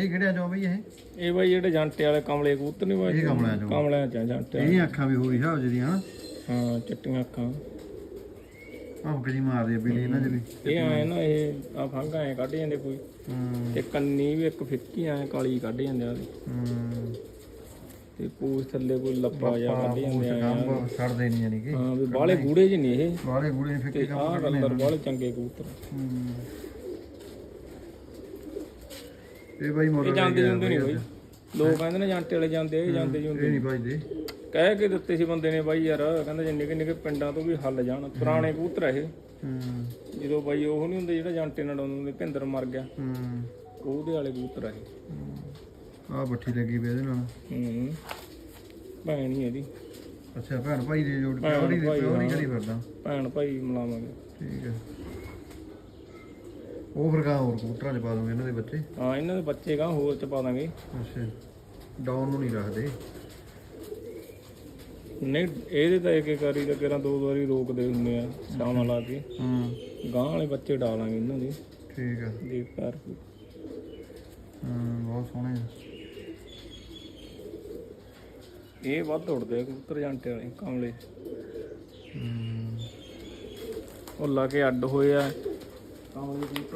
ਇਹ ਕਿਹੜਿਆਂ ਚੋਂ ਬਈ ਇਹ? ਇਹ ਬਾਈ ਜਿਹੜੇ ਜਾਂਟੇ ਵਾਲੇ ਕਮਲੇ ਕਬੂਤਰ ਨਹੀਂ ਬਾਈ। ਇਹ ਕਮਲਿਆਂ ਚੋਂ। ਕਮਲਿਆਂ ਚ ਆ ਜਾਂਟੇ ਵਾਲੇ। ਇਹਦੀਆਂ ਅੱਖਾਂ ਵੀ ਹੋਈ ਹਿਸਾਬ ਜਿਹੜੀਆਂ ਹਾਂ ਚਿੱਟੀਆਂ ਅੱਖਾਂ। ਭੌਂਕ ਜੀ ਮਾਰਦੀ ਆ ਬਿੱਲੀ ਇਹਨਾਂ ਵੀ। ਇਹ ਆਏ ਨਾ ਇਹ ਆ ਫੰਗ ਐ ਕੱਢ ਜਾਂਦੇ ਕੋਈ। ਹੂੰ। ਤੇ ਕੰਨੀ ਵੀ ਇੱਕ ਫਿੱਕੀ ਐ ਕਾਲੀ ਕੱਢ ਜਾਂਦੇ ਆ। ਹੂੰ। ਤੇ ਪੂਛ ਥੱਲੇ ਕੋਈ ਲੱਪਾ ਜਾਂ ਕੱਢ ਜਾਂਦੇ ਆ ਕੰਮ ਛੱਡਦੇ ਨਹੀਂ ਯਾਨੀ ਕਿ। ਹਾਂ ਵੀ ਬਾਲੇ ਗੂੜੇ ਜਿਹੇ ਨਹੀਂ ਇਹ। ਬਾਹਲੇ ਗੂੜੇ ਫਿੱਕੇ ਤੇ ਕੰਮ ਆਹ ਕਲਰ ਬਾਲੇ ਚੰਗੇ ਕਬੂਤਰ। ਹੂੰ। ਇਹ ਬਾਈ ਮੋਟਰ ਇਹ ਜਾਂਦੇ ਜੁੰਦੇ ਨਹੀਂ ਬਾਈ ਲੋਕ ਕਹਿੰਦੇ ਨੇ ਜਾਂਟੇ ਵਾਲੇ ਜਾਂਦੇ ਆ, ਇਹ ਜਾਂਦੇ ਇਹ ਜੁੰਦੇ ਨਹੀਂ ਬਾਈ ਦੇ ਕਹਿ ਕੇ ਦਿੱਤੇ ਸੀ ਬੰਦੇ ਨੇ ਬਾਈ ਯਾਰ ਕਹਿੰਦਾ ਜੇ ਨਿੱਕੇ ਨਿੱਕੇ ਪਿੰਡਾਂ ਤੋਂ ਵੀ ਹੱਲ ਜਾਣ ਪੁਰਾਣੇ ਕਬੂਤਰ ਆ ਇਹ। ਹੂੰ। ਜਦੋਂ ਬਾਈ ਉਹ ਨਹੀਂ ਹੁੰਦੇ ਜਿਹੜਾ ਜਾਂਟੇ ਨਾਲ ਡਾਉਂਦੇ ਹੁੰਦੇ ਭਿੰਦਰ ਮਰ ਗਿਆ ਹੂੰ। ਉਹਦੇ ਵਾਲੇ ਕਬੂਤਰ ਆ ਇਹ। ਆ ਬੱਠੀ ਲੱਗੀ ਇਹਦੇ ਨਾਲ। ਹੂੰ। ਭੈਣ ਹੀ ਇਹਦੀ। ਅੱਛਾ ਭੈਣ ਭਾਈ ਦੀ ਜੋੜ ਪਿਓਰੀ ਦੀ ਪਿਓਰੀ ਕਰੀ ਫਿਰਦਾ। ਭੈਣ ਭਾਈ ਮਿਲਾਵਾਂਗੇ ਠੀਕ ਹੈ ਉਹ ਫਿਰ ਕਾ ਹੋਰ ਕਬੂਤਰਾਂ ਚ ਪਾ ਦੂੰਗੇ ਇਹਨਾਂ ਦੇ ਬੱਚੇ। ਹਾਂ ਇਹਨਾਂ ਦੇ ਬੱਚੇ ਗਾਂ ਹੋਰ ਚ ਪਾ ਦਾਂਗੇ। ਅੱਛਾ। ਡਾਊਨ ਨੂੰ ਨਹੀਂ ਰੱਖਦੇ। ਨਹੀਂ ਇਹਦੇ ਤਾਂ ਇੱਕ ਇੱਕ ਵਾਰੀ ਤਾਂ ਕਿਰਾਂ ਦੋ ਦੋ ਵਾਰੀ ਰੋਕਦੇ ਹੁੰਦੇ ਆ ਸ਼ਾਮਾਂ ਲਾ ਕੇ। ਹੂੰ। ਗਾਂ ਵਾਲੇ ਬੱਚੇ ਡਾਲਾਂਗੇ ਇਹਨਾਂ ਦੇ। ਠੀਕ ਹੈ ਦੇਖ ਕਰ ਹੂੰ ਬਹੁਤ ਸੋਹਣੇ ਆ। ਇਹ ਵੱਧ ਉੜਦੇ ਆ ਕਬੂਤਰ ਜਾਂਟੇ ਵਾਲੇ ਕਮਲੇ ਹੂੰ। ਉਹ ਲਾ ਕੇ ਅੱਡ ਹੋਏ ਆ। ਕਮਲੇ ਕਬੂਤਰ